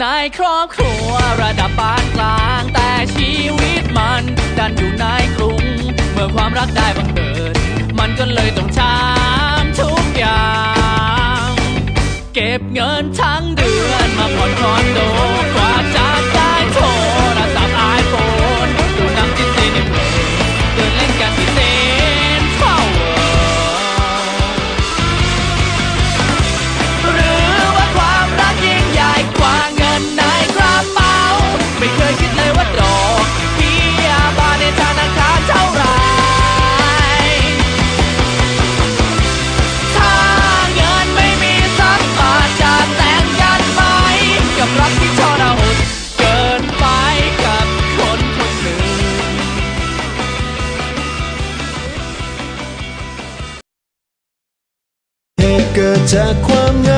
ในครอบครัวระดับปานกลาง แต่ชีวิตมันดันอยู่ในกรุง เมื่อความรักได้บังเกิด มันก็เลยต้องช้ำทุกอย่าง เก็บเงินทั้งเดือนมาผ่อนคอนโด กิดจากความเหงา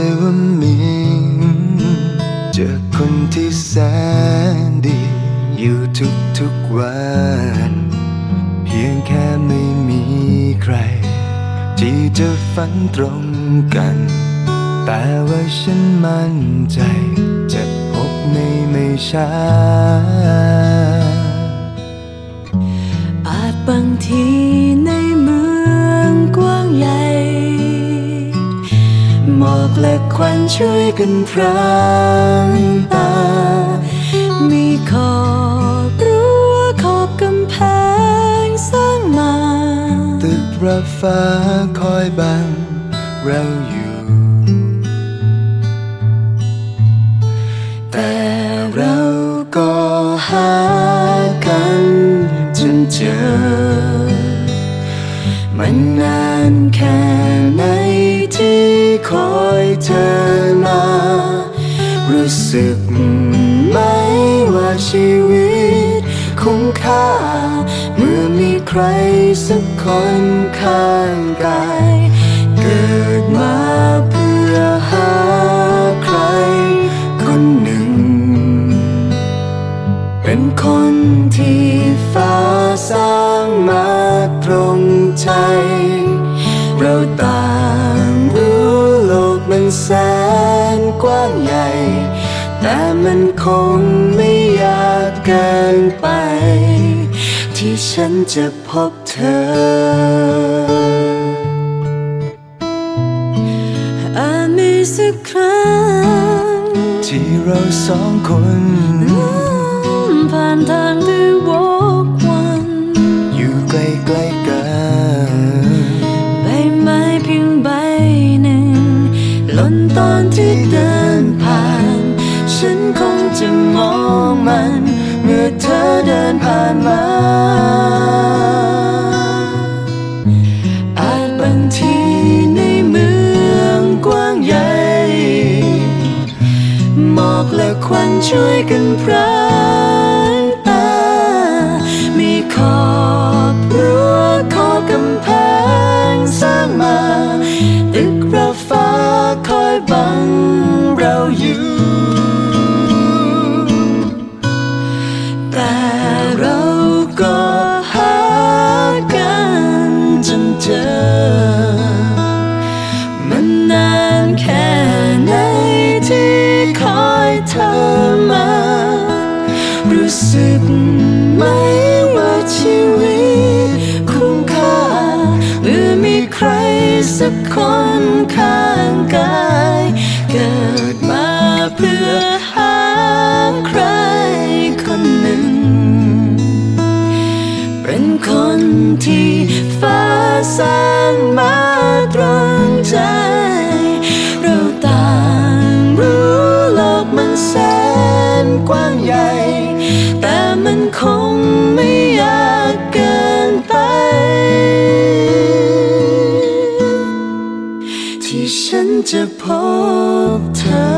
ย ทุกวัน เพียงแค่ไม่มีใคร ที่จะฝันตรงกัน แต่ว่าฉันมั่นใจ จะพบในไม่ช้า อาจบางทีในเมืองกว้างใหญ่หมอกและควันช่วยกันพรางตา มีขอ ระฟ้าคอยบังเราอยู่ แต่เราก็หากันจนเจอ มันนานแค่ไหนที่คอยเธอมา รู้สึกไหมว่าชีวิตคุ้มค่า ใครสักคนข้างกาย เกิดมาเพื่อหาใคร คนหนึ่ง เป็นคนที่ฟ้าสร้างมาตรงใจ เราต่างรู้โลกมันแสนกว้างใหญ่ แต่มันคงไม่ยากเกินไป ที่ฉันจะพบเธออาจมีสักครั้ง ที่เราสองคนผ่านทางที่วกวัน อยู่ใกล้ๆกันใบไม้เพียงใบหนึ่งหล่นตอนที่เดินผ่าน ฉันคงจะมองมัน เมื่อเธอเดินผ่านมา องกว้ ไหมว่าชีวิตคุ้มค่าเมื่อมีใครสักคนข้างกาย เกิดมาเพื่อหาใครคนหนึ่ง เป็นคนที่ฟ้าสร้างมาตรงใจ จะพบเธอ